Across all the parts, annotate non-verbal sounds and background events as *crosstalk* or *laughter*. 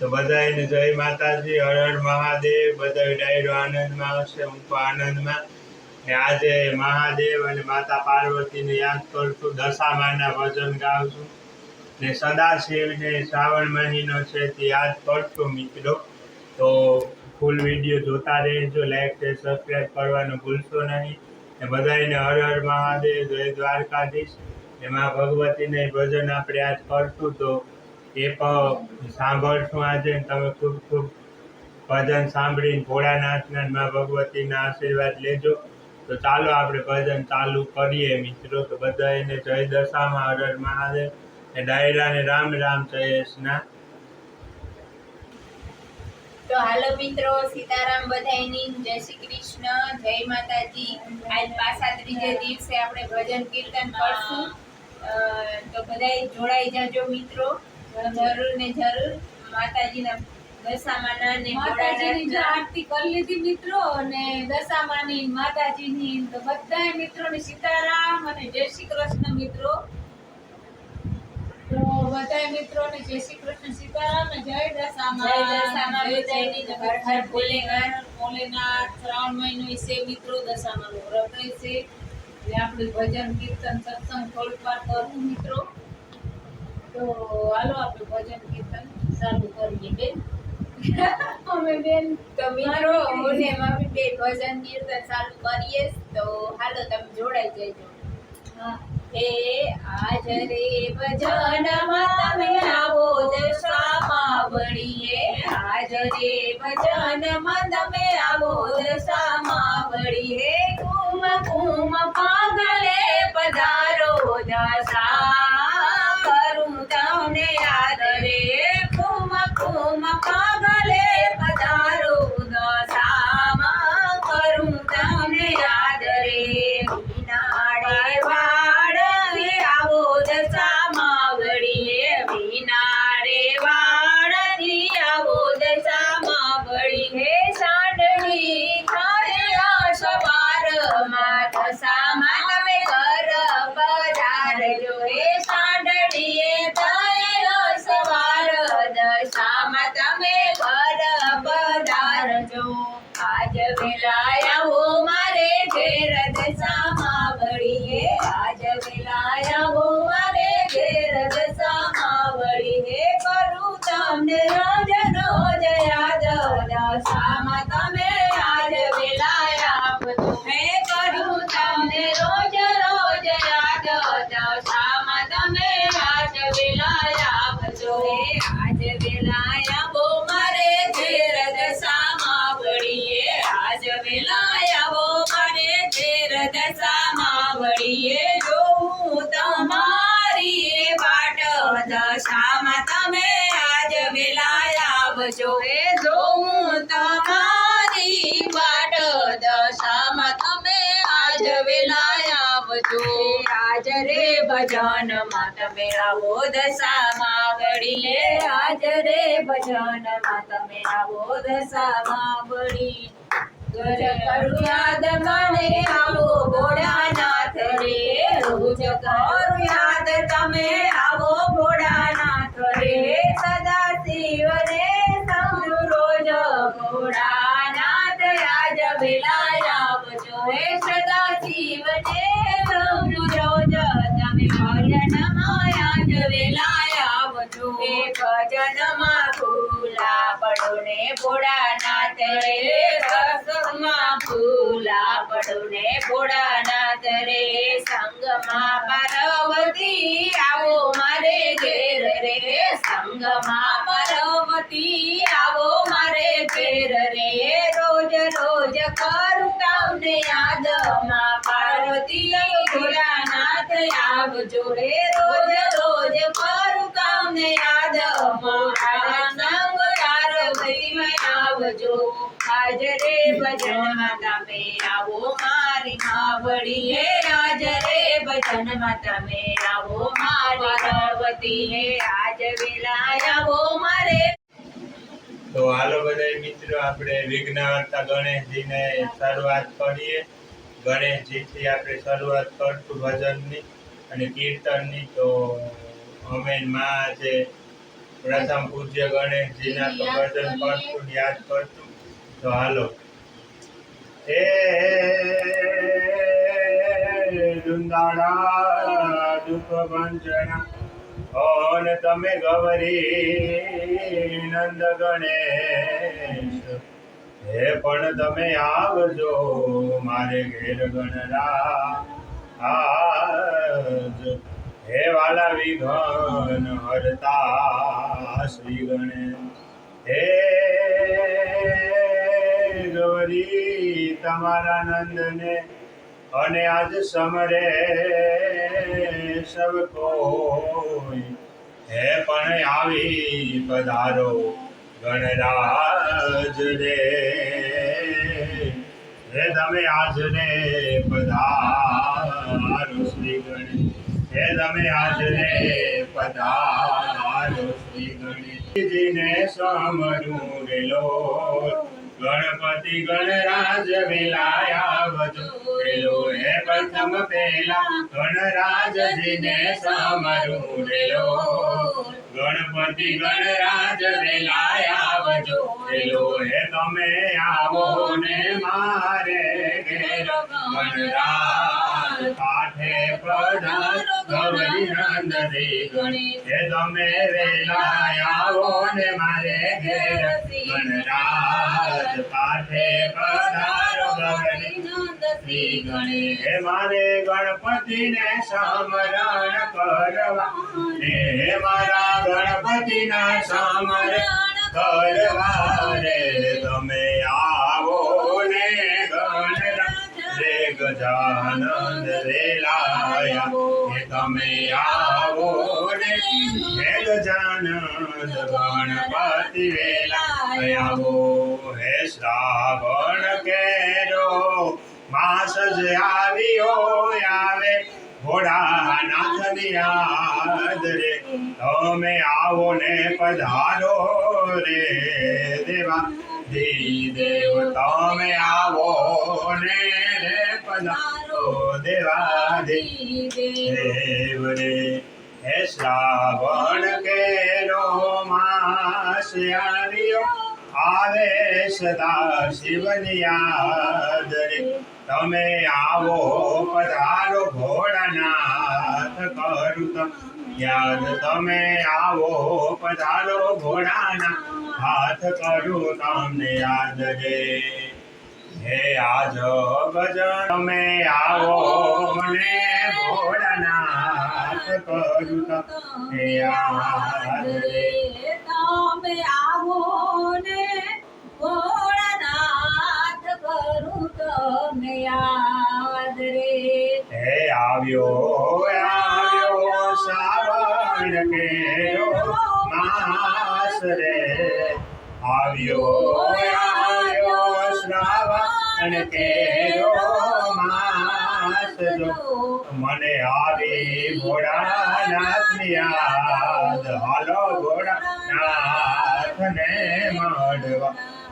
તો બધાને જય માતાજી, હર હર મહાદેવ બધા ડાયરો આનંદમાં આવશે, હું તો આનંદમાં. ને આજે મહાદેવ અને માતા પાર્વતીને યાદ કરશું દશામાના ભજન ગાવશું ને સદાશિવને શ્રાવણ મહિનો છે તે યાદ કરશું મિત્રો. તો ફૂલ વીડિયો જોતા રહેજો લાઈક છે સબસ્ક્રાઈબ કરવાનું ભૂલશો નહીં. ને બધાને હર હર મહાદેવ, જય દ્વારકાધીશ. એમાં ભગવતીને ભજન આપણે આજ કરશું તો એ સાંભળશું આજે તમે ખૂબ ખૂબ ભજન સાંભળીને ભોળાનાથના મા ભગવતીના આશીર્વાદ લેજો. તો ચાલો આપણે ભજન ચાલુ કરીએ મિત્રો. તો બધા એને જય દશામાં હર હર મહાદેવ. ને ડાયરાને રામ રામ જયેશના તો હાલો મિત્રો, સીતારામ બધાયની જય શ્રી કૃષ્ણ, જય માતાજી. આજ પાછા ત્રીજે દિવસે આપણે ભજન કીર્તન કરશું. તો બધાય જોડાઈ જાજો મિત્રો. જરૂર ને જરૂર. માતાજીના દશામાના ને માતાજીની જો આરતી કરી લીધી મિત્રો અને દશામાની માતાજીની તો બધા મિત્રોને સીતારામ અને જય શ્રી કૃષ્ણ મિત્રો. તો બધા મિત્રોને જય શ્રી કૃષ્ણ સીતારામ જય દશામા. જય દશામાં બધાયની હર હર ભોલેનાથ. ભોલેનાથ શ્રાવણ મહિનો છે મિત્રો દશામાનો વ્રત છે. એટલે આપણે ભજન કીર્તન સત્સંગ થોડીક વાર કરવું મિત્રો. તો હાલો આપણે ભજન કીર્તન ચાલુ કરીએ બેન. *laughs* અમે બેન તો મિત્રો હું ને મમ્મી બે ભજન કીર્તન ચાલુ કરીએ. તો હાલો તમે જોડાઈ જજો. હે. આજ રે ભજનમાં તમે આવો દશામાં વળીએ આજ રે ભજનમાં તમે આવો દશામાં વળીએ કુમ કુમ પાગલે પધારો દશા દશામાં તમે આજ વેલા આવજો. જો હું તમારી વાટ દશામાં તમે આજ વેલા આવજો. આજ રે ભજનમાં તમે આવો દશામાં વળીએ આજ રે ભજનમાં તમે આવો દશામાં વળી ઘર કરું યાદ મને આવો ભોળાનાથ રે રોજ કરું યાદ તમે આવો ભોળાનાથ રે સદા શિવ રે સમજુ રોજ તમે ભજનમાં આજ વેલા આવજો હે ભજનમાં ભૂલા પડો ને ભોળાનાથ રે ભૂલા પડો ને ભોળાનાથ રે સંગમાં પાર્વતી, આવો મારે ઘેર રે. સંગમાં પાર્વતી, આવો મારે ઘેર રે. રોજ રોજ કરું તમને યાદમાં પાર્વતી ભોળાનાથ, આવજો રે. રોજ રોજ કરું તમને યાદમાં આવજો. હાજરે ભજનમાં તમે આવો મારી માવડીએ હાજરે ભજનમાં તમે આવો મારી પાર્વતી હે આજ વેલા મારે. તો હાલો બધા મિત્રો, આપણે વિઘ્નહર્તા ગણેશજીને શરૂઆત કરીએ. ગણેશજીથી આપણે શરૂઆત કરશું ભજનની અને કીર્તનની. તો અમે માં આજે પ્રથમ પૂજ્ય ગણેશજીના તો ભજન કરશું યાદ કરતું. તો હાલો. એ દુંદાળા દુઃખ ભંજના ઓન તમે ગવરી નંદ ગણેશ. હે, પણ તમે આવજો મારે ઘેર ગણરા આજ હે વાલા વિઘન હરતા શ્રી ગણેશ. હે ગૌરી તમારા નંદને અને આજ સમરે સબ કોઈ. હે પણ આવી પધારો ગણરાજ રે હે તમે આજ રે પધારો. હે તમે આજને પધારો શ્રી ગણેશજીને સમરું ગણપતિ ગણરાજ વેલાયા વધુ રેલો હે પ્રથમ પેલા ગણરાજજીને સમરું રેલો ગણપતિ ગણરાજ વેલાયા બધો રેલો હે તમે આવો ને મારે ઘેર ગણરાજ કાઠે તમે વેલા ને મારે ઘેર હે મારે ગણપતિને સમરણ કરવા હે મારા ગણપતિના સમરણ કરવા રે તમે આવો ગજાનંદ વેલાયા કે તમે આવો ને હે ગજાનંદ ગણપતિ વેલાયા. આવો હે શ્રાવણ કેરો, માસ જ આવ્યો આવે. ભોળાનાથની યાદ રે, તમે આવો ને પધારો રે દેવા. દેવ, તમે આવો ને રે રે હે શ્રાવણ કેરો માસ આવ્યો આવે સદા શિવની યાદ રે તમે આવો પધારો ભોળાનાથ કરું યાદ તમે આવો પધારો ભોળાના હાથ કરું તમને યાદ રે. હે આજ ભજન તમે આવો ને ભોળાનાથ કરું યાદ રે. તમે આવો ને ભોળાનાથ કરું તમને આજ રે. હે આવ્યો આવ્યો શ્રાવણ કેરો માસ રે. આવ્યો મને આવી ભોળાનાથની યાદ. હાલો ભોળાનાથને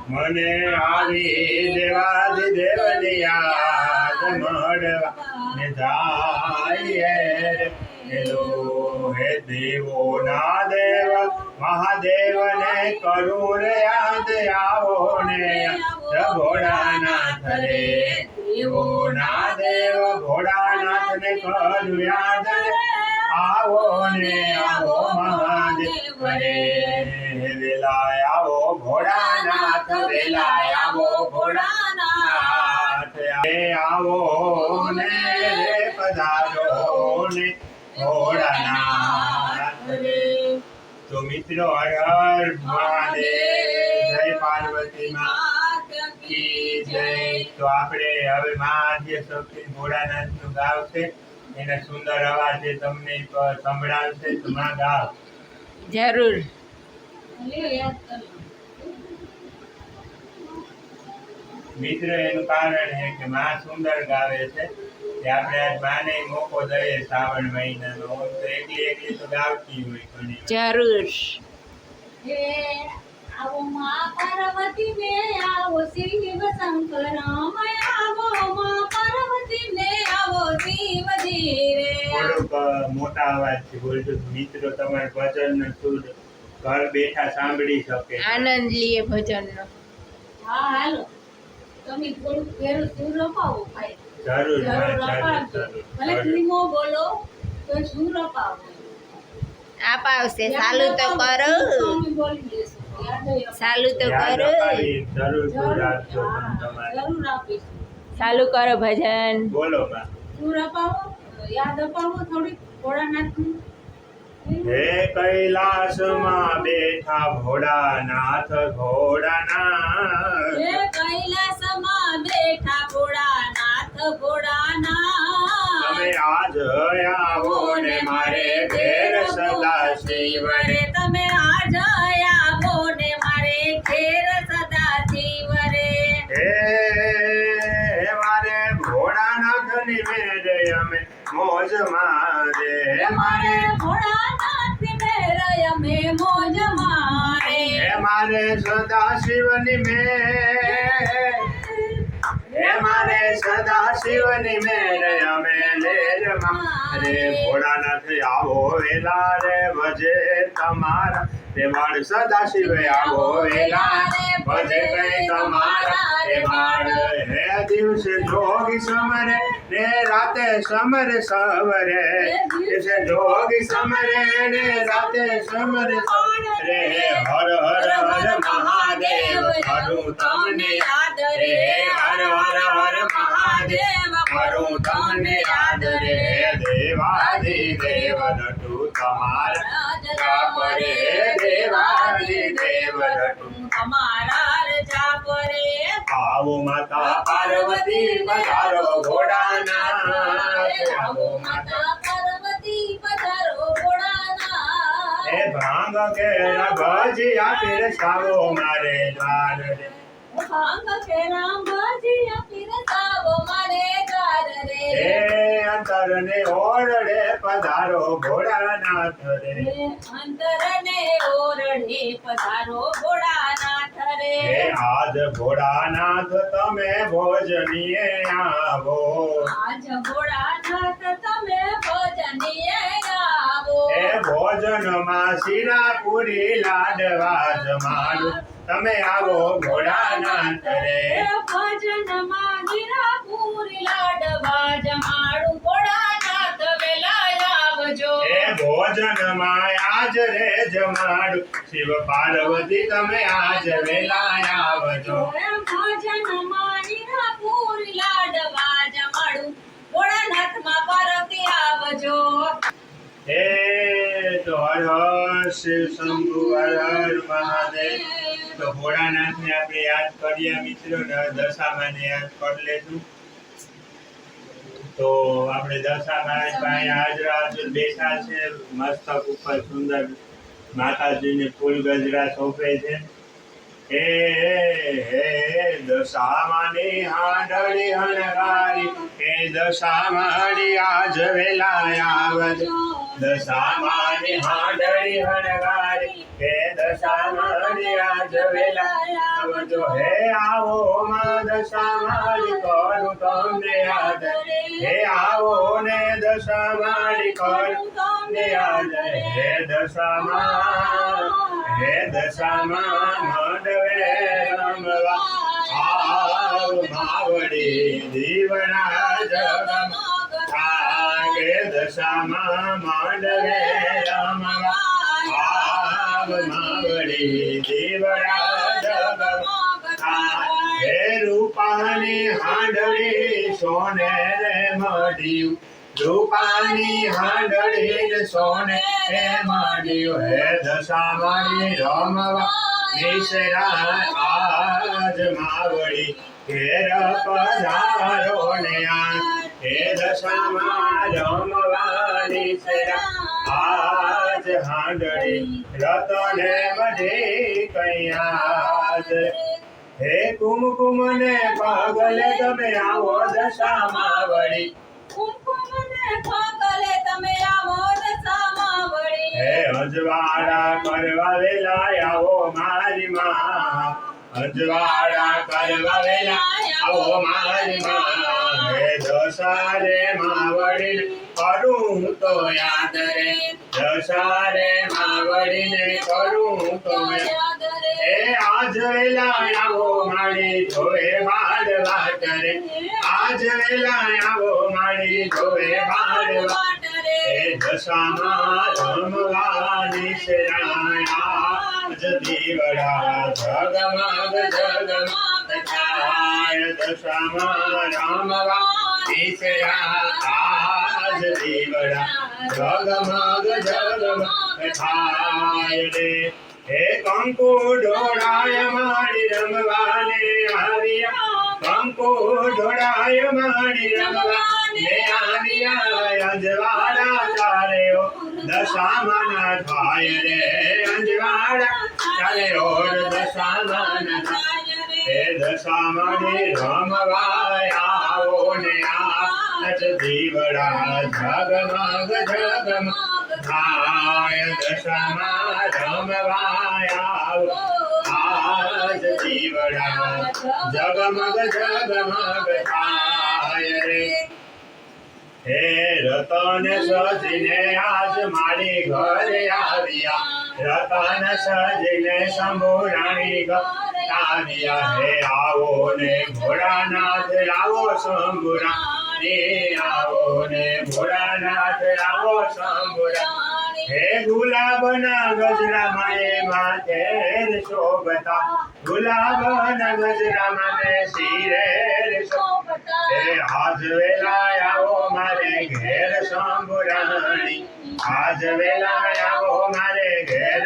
મને આવી દેવાદિ દેવની યાદ ને હે દેવો ના દેવ. મહાદેવને કરું રે યાદ આવો ને. ભોળાનાથ રે દેવો ના દેવ ભોળાનાથને કરું યાદ આવો ને આવો મહાદેવ રે વેલા આવો ભોળાનાથ વેલા આવો ભોળાનાથ. આવો ને પધારો ને ભોળાનાથ રે. તો મિત્રો, હર હર મહાદેવ. જય પાર્વતી માં કી જય તો આપણે હવે મહાદેવ શક્તિ ભોળાનાથનું ગાવ છે. એના સુંદર અવાજે તમને સંભળાવશે. તો માં ગાવ. જરૂર. મિત્ર એનું કારણ છે કે માં સુંદર ગાવે છે કે આપણે આજ માને મોકો દઈએ શ્રાવણ મહિનાનો. તો એકલી એકલી તો ગાવતી હોય ઘણી જરૂર. હે આવો માં પાર્વતી ને આવો શિવ શંકર આવો માં પાર્વતી ને આવો શિવ ધીરે મોટા અવાજથી બોલજો. મિત્રો તમારે ભજન સુર ઘર બેઠા સાંભળી શકે. આનંદ લઈએ ભજનનો હા હાલો. તમે થોડું ઘેરું સુર રપાવો ભાઈ? જરૂર જરૂર ભલે ધીમો બોલો તો સુર રપાવો આપ આવશે સાલું તો કરો. બોલી દઈશું. સાલું તો કરો. સાલું કરો ભજન. બોલો સુર અપાવો. યાદ અપાવો થોડીક ભોળાનાથની. હે કૈલાસમાં બેઠા ભોળાનાથ ઘોડાના હે કૈલાસમાં બેઠા ભોળાનાથ ઘોડાના તમે આજ આવો ને મારે ઘેર સદા શિવરે શિવરે તમે મોજ મારે મારે ભોળાનાથ મેરે અમે મોજ મારે હે મારે સદા શિવની મે. હે મારે સદા શિવની મેર અમે લેર મારે. ભોળાનાથ આવો વેલા રે ભજે તમારા. રે બાળ સદા શિવ આવો વેલા ભજે કઈ તમારા રે બાળ હે દિવસે જોગી સમરે, ને રાતે સમરે સવરે. દિવસે જોગી સમરે, ને રાતે સમરે સવરે. હર હર હર મહાદેવ, કરું તમને યાદ રે હર હર હર મહાદેવ, કરું તમને યાદ રે દેવાદિ દેવ નટુ તમારા જાપ રે દેવાદિ દેવ નટુ અમારા રજા પરે આવો માતા પાર્વતી પધારો ઘોડાના આવો માતા પાર્વતી પધારો એ ભાંગ કેળા ભજીયા પીરસાવો મારે દ્વાર ભાંગ કે રામ ભજીયા અંતરને ઓરડે પધારો ભોળાનાથ રે. અંતરને ઓરડે પધારો ભોળાનાથ રે. આજ ભોળાનાથ તમે ભોજનીએ આવો. આજ ભોળાનાથ તમે ભજનીએ આવો. હે ભોજનમાં શીરા પૂરી લાડવા જમાડું તમે આવો ઘોડાનાથ રે હે ભજનમાં ગીરાપુરી લાડવા જમાડું ભોળાનાથ વેલા આવજો ભોજન ભોજનમાં આજ રે જમાડું. શિવ પાર્વતી તમે આજ વેલા આવજો. હે ભજનમાં ગીરાપુરી લાડવા જમાડું ભોળાનાથમાં પાર્વતી આવજો. હે તો હર હર શિવ શંભુ હર હર મહાદેવ. તો ભોળાનાથને આપણે યાદ કરીએ મિત્રો, ને દશામાને યાદ કરી લેશું તો આપણે દશામાં પાસે હાજરા, હાજર બેઠા છે. મસ્તક ઉપર સુંદર માતાજીને ફૂલ ગજરા સોંપે છે. હે હે દશામાની હાડળી હણગારી. હે, દશામાની આજ વેલા આવજો દશામાની હાંડળી હણગારી હે દશામાની આજ વેલા. આવજો હે આવો માં દશામાની કરું યાદ. હે આવો ને દશામાની કરું તમને દશામાં, હે દશામાં માંડવે રમવા. આવ માવડી, દીવના જગમાં. આગે દશામાં માંડવે રમવા આવ માવડી જગમાં હે રૂપાની હાંડળી સોને રે મળ્યું રૂપાની હાંડળી સોને રે મળ્યું હે દશામાની રમવા નિશરા આજ માવડી ઘેર પધારો ને આ હે દશામાં રમવાની નિશરા આજ હાંડળી રતને બધી કૈયાદ હે કુમકુમ ને પાગલે તમે આવો દશામાં વળી અજવાળા કરવા વેલા આવો મારી માં. અજવાળા કરવા વેલા આવો મારી માં. હે દશારે રે. દશારે કરું તો એ આજ વેલા આવો મારી જોવે બાળ વાટ રે. આજ વેલા આવો મારી જોવે બાળ વાટ એ દશામાં રમવાની શરાયા આજ જગમગ જગમગ થાય દશામાં રમવાની શરાયા આજ દીવડા જગમગ જગમગ થાય રે હે કંકુ ઢોળાય મારી રમવાને આવ્યા કંકુ ઢોળાય મારી રમવાને આવ્યા અંજવાડા તારે ઓ દશામાના થાય રે અંજવાડા તારે ઓર દશામાના થાય હે દશામાને રમવાય આવો ને આ દીવડા જગમગ જગમગ થાય દશામાં રમવાય આવો આજ દીવડા જગમગ જગમગ થાય રે હે રતન સજીને આજ મારી ઘરે આવ્યા રતન સજીને શંભુરાણી ઘર આવ્યા હે આવો ને ભોળાનાથ આવો શંભુરાણી. આવો ને ભોળાનાથ આવો શંભુરા હે ગુલાબના ગજરા માએ માથે શોભતા. ગુલાબના ગજરા માને શિરે શોભતા. હે આજ વેલા આવો મારે ઘેર શંભુરાણી. આજ વેલા આવો મારે ઘેર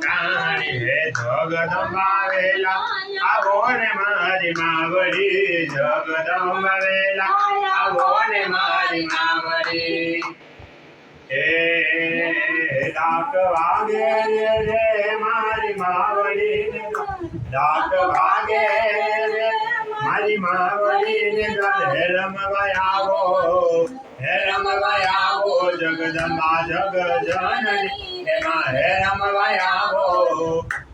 કાણી હે જગદંબા વેલા આવો ને મારી માવડી જગદંબા વેલા આવો ને મારી માવડી. એ ડાક વાગે રે મારી માવડી ડાક વાગે રે મારી માવડી ને હે રમવા આવો હે રમવા આવો જગદંબા જગ જનની એમાં હે રમવા આવો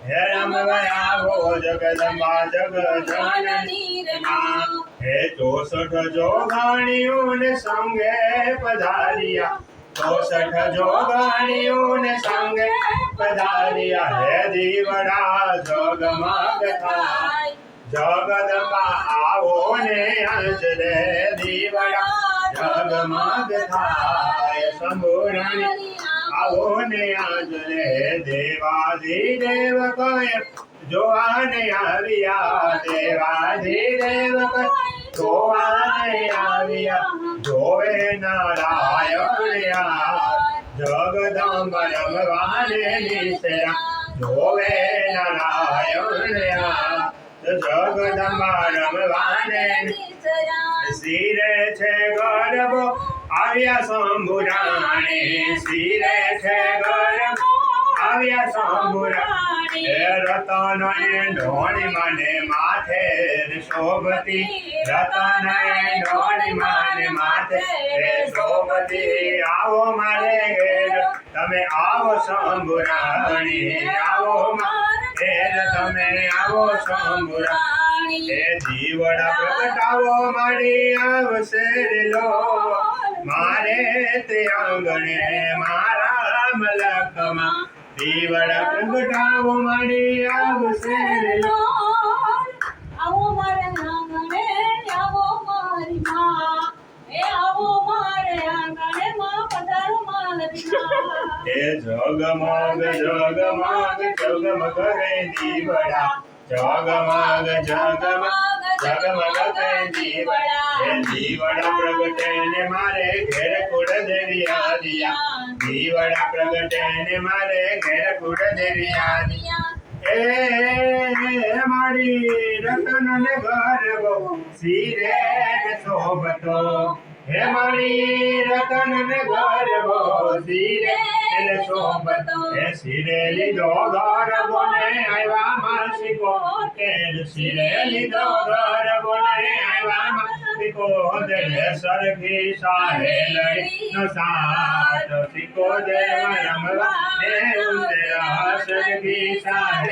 હે રમવા આવો જગદંબા જગ જનની એમાં. હે ચોસઠ જોગાણીઓને સંગે પધારિયા, ચોસઠ જોગાણીઓને સંગે પધારિયા. હે દીવડા જગમગ થાય જગદંબા આવો ને રે દીવડા, જગમગ થાય શંભુરાણી આવો ને આજ રે દેવાધી દેવ કય જોવાને આવ્યા દેવાધી દેવ કય જોવાને આવ્યા જોવે નારાયણયા જગદંબ રમવાને નિસરા જોવે નારાયણયા જગદંબા શિરે છે ગરબો, આવ્યા શિરે છે ગરબો, આવ્યા ઢોળી માથે શોભતી રતન ઢોળી માથે શોભતી આવો મારે તમે આવો શંભુરાણી આવો ઘેર તમે આવો શંભુરાણી એ જીવડા પ્રગટાવો મારી આવશે રે લો મારે તે આંગણે મારા મલકમાં જીવડા પ્રગટાવો મારી આવશે રે લો આવો મારે આંગણે આવો મારી માં. એ આવો મારે આંગણે માં પધારો મારી માં હે જગમગ જગમગ જગમગ રે દીવડા જગમગ જગમગ જગમગ રે દીવડા હે દીવડા પ્રગટે ને મારે ઘેર કુડ દેરિયા દિયા. દીવડા પ્રગટે ને મારે ઘેર કુડ દેરિયા દિયા. એ મારી રતન ને ઘર બહુ સિરે શોભતો. હે મારી રતન ને ગરબો શિરે હે શિરે લીધો ગરબો ને આવ્યા માસિકો. તેર શિરે લીધો ગરબો ને આવ્યા માસિકો. તેર સરખી સાહે લઈ નો સાથ સિકો દે રમવા ને ઉતરા સરખી સાથ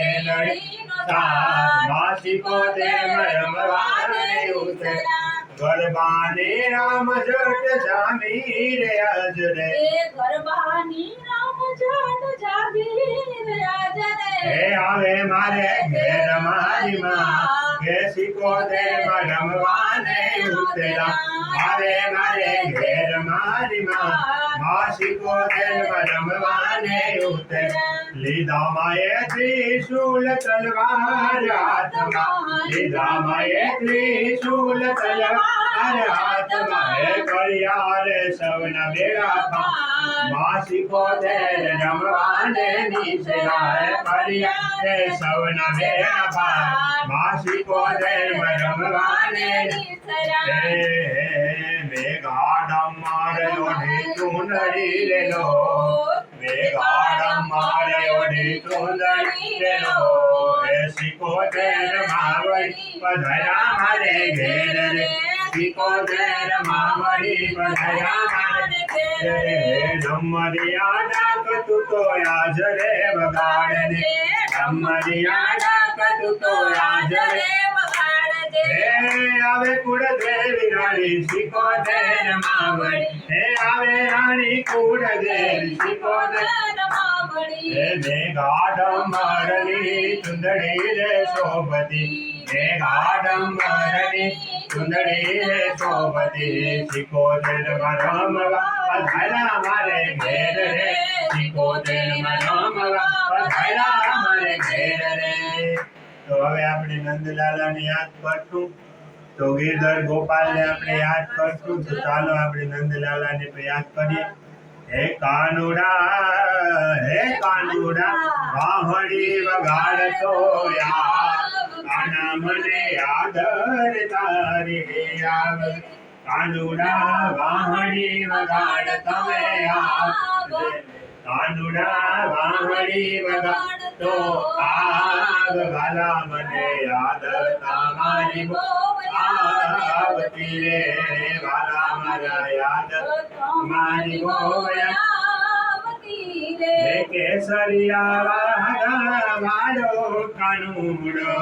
માસિકો દે રમવા ને ઉતરા ગરબાની રામ જટ જામી રે આજ રે. ગરબાની રામ જટ જામી રે આજ રે. હે આવે મારે ઘેર મારી માં. કે શીખો દે રમવાને ઉતરા આવે મારે ઘેર મારી માં. માં શીખો દે રમવાને ઉતરા લીધા માયે ત્રિશુલ તલવાર હાથમાં. લીધા માએ ત્રિશુલ તલવાર સૌના બેડા પા માસી પોતે રમવાને નીચરાય કર્યા રે સૌના બેડા પા માસી પોતે રમવાને હે મેઘાડમ મારયો ને ચૂંદડી રેલો. મેઘાડમ મારે ને ચૂંદડી રેલો. હે સિકોતેર માવડી પધરા મારે ઘેર રે. સિકોતેર માવડી ઘેર રે ડમરિયા ડાક તું તો આજ રે બગાડ ને ડમરિયા ડાક તું તો આજ રે આવે કુળ દેવી રાણી સિકોતેર માવડી હે આવે રાણી કુળ દેવી સિકોતેર હે મેઘાડંબરની ચુંદડી રે શોભતી મેઘાડંબરની ચુંદડી રે ઘેર રે. તો હવે આપણે નંદલાલાને યાદ કરશું. તો ગીરધર ગોપાલને આપણે યાદ કરશું. તો ચાલો આપણે નંદલાલાને યાદ કરીએ. હે કાનુડા હે કાનુડા, વાહણી વગાડતો યાર. કાના મને આદર તારે આવ. કાનુડા વાહણી વગાડ તમે આવ. કાનુડા વગાડ તો આવ. ભલા મને આદર તમારી આવતી રે ભલા મારા યાદ. મારી ગોયા હે કેસરિયા વાહના વાળો કાનુડો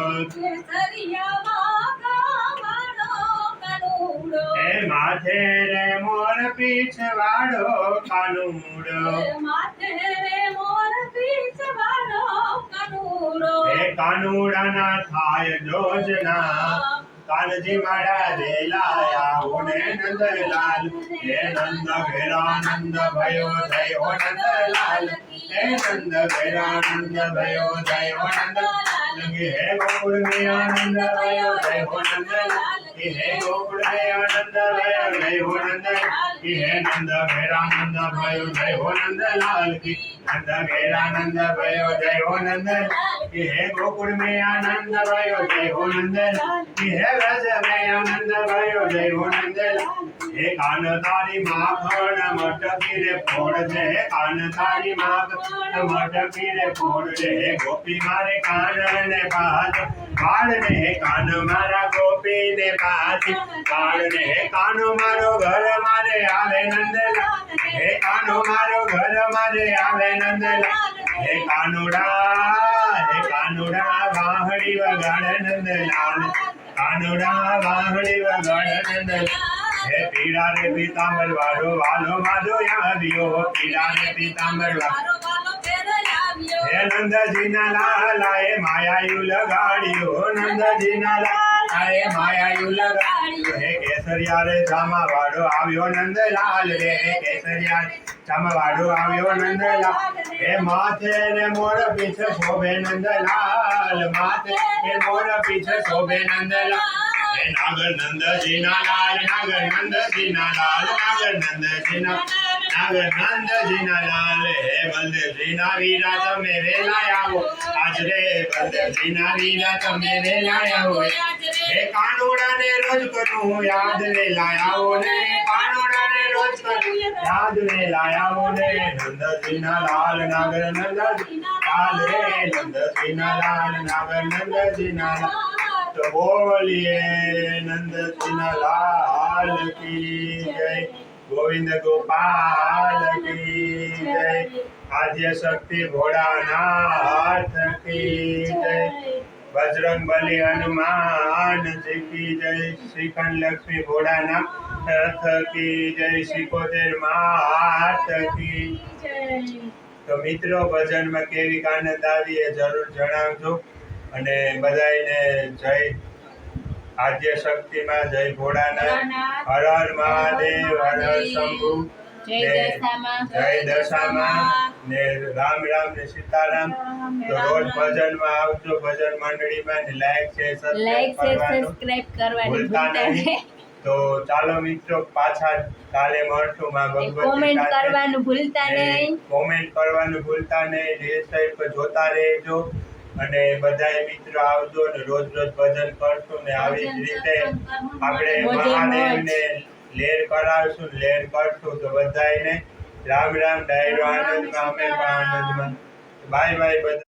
એ માથે રે મોર પીછ વાળો કાનુડો હે કાનુડાના થાય જોજના કાનજી મારા રેલાયા ઓને નંદલાલ હે નંદ ઘેરાનંદ ભયો જય હો નંદલાલ હે નંદ ઘેરાનંદ ભયો જય હો નંદ લગે હે ગોકુળ મે આનંદ ભયો જય હો નંદલાલ હે ગોકુળ મે आनंद ભયો जय હો नंद इहे નંદ ઘેરાનંદ ભયો જય હો નંદલાલ કી નંદ ઘેરાનંદ नंद જય હો નંદ હે ગોકુળ મે આનંદ ભયો જય હો નંદ હે વ્રજ नंद આનંદ ભયો જય હો નંદ હે કાન તારી માખણ મટકી રે ફોડ છે હે કાન તારી कान મટકી રે ફોડ છે હે ગોપી મારે કાન ને પાછ બાળ ને હે કાન મારા ગોપી ને પાછ બાળ ને હે કાનો મારો ઘર મારે આવે નંદલા. હે કાનો મારો ઘર મારે આવે નંદલા. હે કાનુડા હે કાનુડા વાહડી વગાડ નંદલાલ કાનુડા વાહડી વગાડ નંદલાલ હે પીડા રે પીતાંબર વાળો, વાલો માધો આવ્યો પીડા રે પીતાંબર વાળો. હે નંદજીના લાલાએ માયાયુ લગાડ્યો. નંદજીના લાલાએ માયાયુ લગાડ્યો હે કેસરિયા રે જામાવાડો આવ્યો નંદલાલ રે. હે કેસરિયા જામાવાડો આવ્યો નંદલાલ. હે માથે ને મોર પીછે શોભે નંદલાલ. માથે ને મોર પીછે શોભે નંદલાલ. નાગર નંદજીના લાલ, નાગર નંદજીના લાલ, નાગર નંદજીના નાગર નંદજીના લાલ હે બલદેવજીના વીરા તમે વેલા આવો આજ રે બલદેવજીના વીરા તમે વેલા આવો હે કાનુડાને રોજ કરું યાદ વેલા આવો ને કાનુડાને રોજ કરું યાદ વેલા આવો ને નંદજીના લાલ નાગર નંદજી લાલ રે નંદજીના લાલ નાગર નંદજીના તો બોલીએ નંદજીના લાલ કી જય ગોવિંદ ગોપાલ કી જય. આદ્ય શક્તિ ભોળાનાથ કી જય. બજરંગ બલી હનુમાન જી કી જય. શ્રીખંડ લક્ષ્મી ભોળાનાથ કી જય. શિકોતેર માત કી તો મિત્રો, ભજનમાં કેવી કાનત આવી એ જરૂર જણાવજો. અને બધાને જય આદ્ય શક્તિમાં જય ભોળાનાથ. હર હર મહાદેવ હર હર શંભુ. જય દશામાં ને રામ રામ ને સીતારામ. તો રોજ ભજનમાં આવજો. ભજન મંડળીમાં ને લાઈક છે સબસ્ક્રાઇબ કરવાનું ભૂલતા નહીં. તો ચાલો મિત્રો પાછા કાલે મળશું માં ભગવતી કોમેન્ટ કરવાનું ભૂલતા નહીં. કોમેન્ટ કરવાનું ભૂલતા નહીં. સાઈડ પર જોતા રહેજો. અને બધાય મિત્રો આવજો ને રોજ રોજ ભજન કરશું ને આવી જ રીતે આપણે. મહાદેવને લેર કરાવશું લેર કરશું તો બધાને રામ રામ ડાયરો આનંદમાં અમે પણ આનંદમાં. બાય બાય બધા